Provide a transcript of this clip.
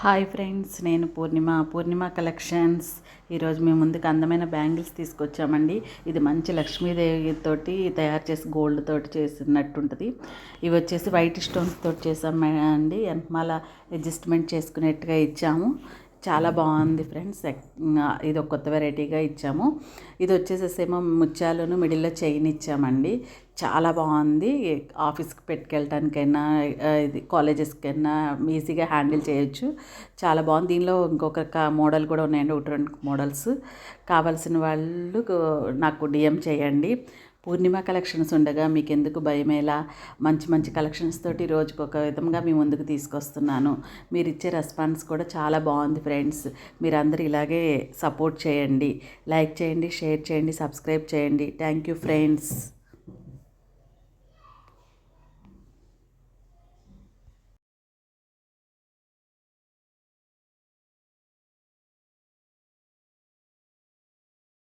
Hi friends నేను పూర్ణిమ. పూర్ణిమ collections. ఈరోజు మేము ముందుకు అందమైన బ్యాంగిల్స్ తీసుకొచ్చామండి. ఇది మంచి లక్ష్మీదేవి తోటి తయారు చేసి గోల్డ్ తోటి చేసినట్టు ఉంటుంది ఇవి వచ్చేసి వైట్ స్టోన్స్ తోటి చేసాం అండి. వెనకమాల అడ్జస్ట్మెంట్ చేసుకునేట్టుగా ఇచ్చాము. చాలా బాగుంది ఫ్రెండ్స్. ఇది ఒక కొత్త వెరైటీగా ఇచ్చాము. ఇది వచ్చేసేసేమో ముత్యాలను మిడిల్లో చైన్ ఇచ్చామండి. చాలా బాగుంది. ఆఫీస్కి పెట్టుకెళ్ళటానికైనా ఇది కాలేజెస్కైనా ఈజీగా హ్యాండిల్ చేయొచ్చు. చాలా బాగుంది. దీనిలో ఇంకొక మోడల్ కూడా ఉన్నాయండి. ఒకటి రెండు మోడల్స్. కావాల్సిన వాళ్ళు నాకు డిఎం చేయండి. పూర్ణిమ కలెక్షన్స్ ఉండగా మీకు ఎందుకు భయమేలా? మంచి మంచి కలెక్షన్స్ తోటి రోజుకు ఒక విధంగా మీ ముందుకు తీసుకొస్తున్నాను. మీరు ఇచ్చే రెస్పాన్స్ కూడా చాలా బాగుంది ఫ్రెండ్స్. మీరందరూ ఇలాగే సపోర్ట్ చేయండి. లైక్ చేయండి షేర్ చేయండి సబ్స్క్రైబ్ చేయండి. Thank you friends.